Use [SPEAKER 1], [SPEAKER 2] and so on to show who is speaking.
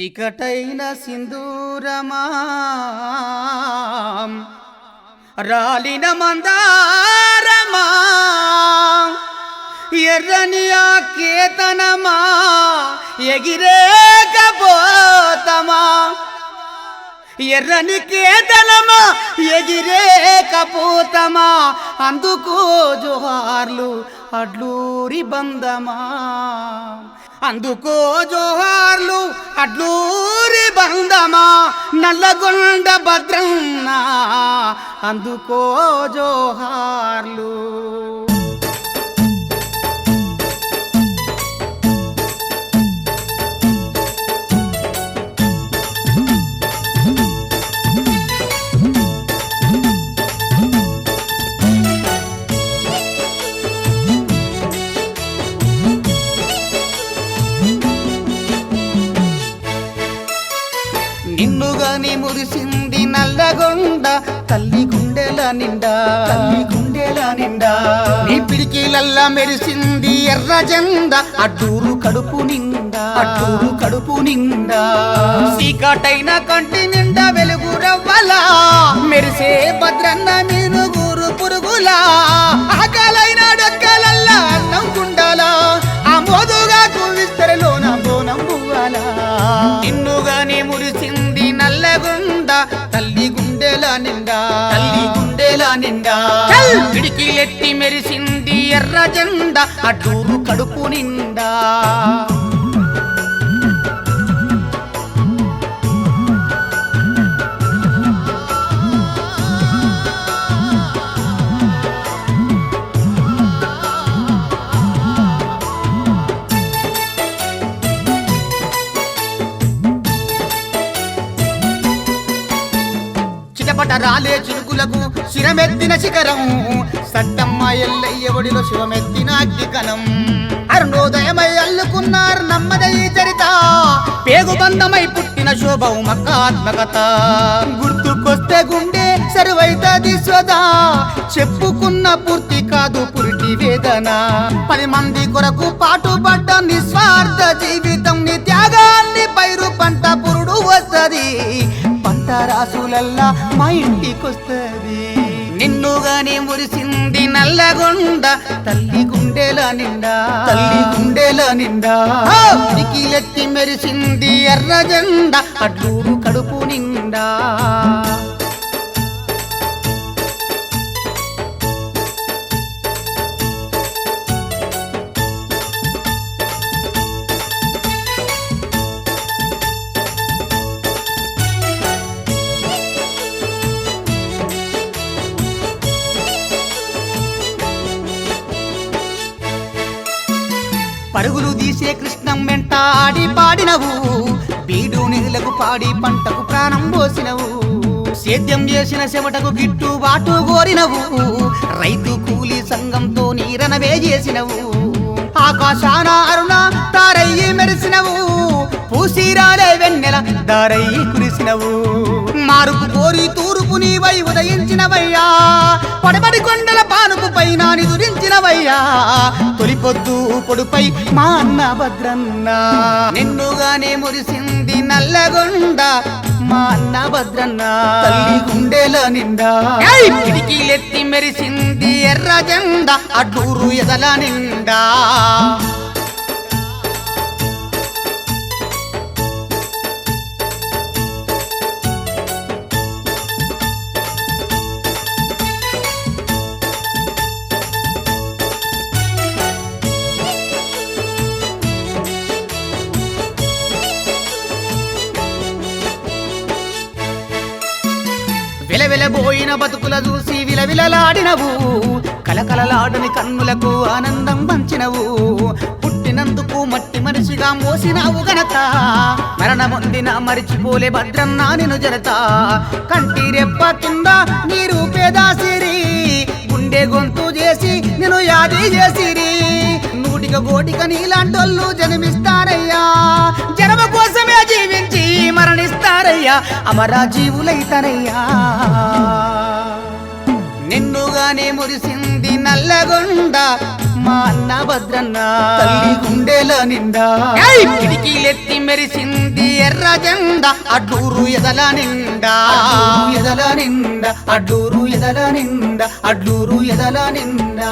[SPEAKER 1] చికటైన సింధూరమా రాలిన మందారమా ఎర్రని ఆ కేతనమా ఎగిరేకపోతమా ఎర్రని కేతనమా ఎగిరేకపోతమా అందుకో జోహార్లు అడ్లూరి బందమా అందుకో జోహార్లు అడ్లూరి బందమా నల్లగొండ భద్రన్న అందుకో జోహార్లు. నిన్నుగాని మురిసింది నల్లగొండ తల్లి గుండెల నిండా. తల్లి గుండెల నిండా. నీ పిడికిలల్లా మెరిసింది ఎర్ర జెండ అడ్డూరు కడుపు నిండా. అడ్డూరు కడుపు నిండా. చీకటైన కంటి నిండా వెలుగు రవ్వలా. మెరిసే భద్రన్న మీనుగురు నిండా. తల్లి గుండెల నిండా. పిడికిలెత్తి మెరిసింది ఎర్ర జెండ. అడ్డూరు కడుపు నిండా. రాలే చిలుకులకు శిరమెత్తిన శిఖరం. సట్టమ్మ ఎల్లయ్య ఒడిలో శివమెత్తిన అగ్నికలం అరుణోదయమై అల్లుకున్నారు నమ్మదయి చరిత. పేగుబంధమై పుట్టిన శోభం మక్కాత్మకత గుర్తుకొస్తే గుండె సరువైతది స్వదా. చెప్పుకున్న పూర్తి కాదు పురిటి వేదన. పది మంది కొరకు పాటుపడ్డ నిస్వార్థ జీవితం రాసులల్లా మా ఇంటికొస్తది. నిన్నుగానే మురిసింది నల్లగొండ తల్లి గుండెల నిండా. తల్లి గుండెల నిండా. ఎత్తి మెరిసింది ఎర్ర జెండ అడ్లూరు కడుపు నిండా. పరుగులు తీసే కృష్ణం వెంట ఆడి పాడినవు. బీడు నిధులకు పాడి పంటకు ప్రాణం పోసినవు. సేద్యం చేసిన చెమటకు గిట్టు బాటు కోరినవు రైతు కూలి సంఘంతో నీరనవే చేసినవు. ఆకాశాన అరుణ తారయ్యి మెరిసినవు. పూసిరాలే వెన్నెల దారయ్యి కురిసినవు. మారుకు కోరి తూరుపు నీవై ఉదయించినవయ్యా. పడబడి కొండల పైన నిదురించినవయ్యా. తొలి పొద్దు పొడుపై మా అన్న భద్రన్న. నిన్నుగానే మురిసింది నల్లగొండ మా అన్న భద్రన్న. తల్లి గుండెల నిండా. పిడికిలెత్తి మెరిసింది ఎర్ర జెండ అడ్డూరు ఎదల నిండా. విలవిలబోయిన బతుకుల చూసి విలవిలలాడినవు. కలకలలాడని కన్నులకు ఆనందం పంచినవు. పుట్టినందుకు మట్టి మనిషిగా మోసినావు గనక మరణమొందిన మరిచిపోలే భద్రన్నా నిను జనత. కంటి రెప్ప కింద నీరు పేదాసిరి గుండె గొంతు చేసి నేను యాది చేసిరి. నూటిక గోటిక నీలాంటోళ్ళు జన్మిస్తారయ్యా. జన్మ కోసమే జీవించి మరణిస్తారయ్యా. అమర జీవులైతారయ్యా నిన్నుగానే మురిసింది నల్లగొండ మా అన్న భద్రన్న. తల్లి గుండెల నిండా. పిడికిలెత్తి మెరిసింది ఎర్ర జెండా అడ్డూరు ఎదల నిండా. ఎదల నిండా అడ్డూరు ఎదల నిండా అడ్డూరు ఎదల నిండా.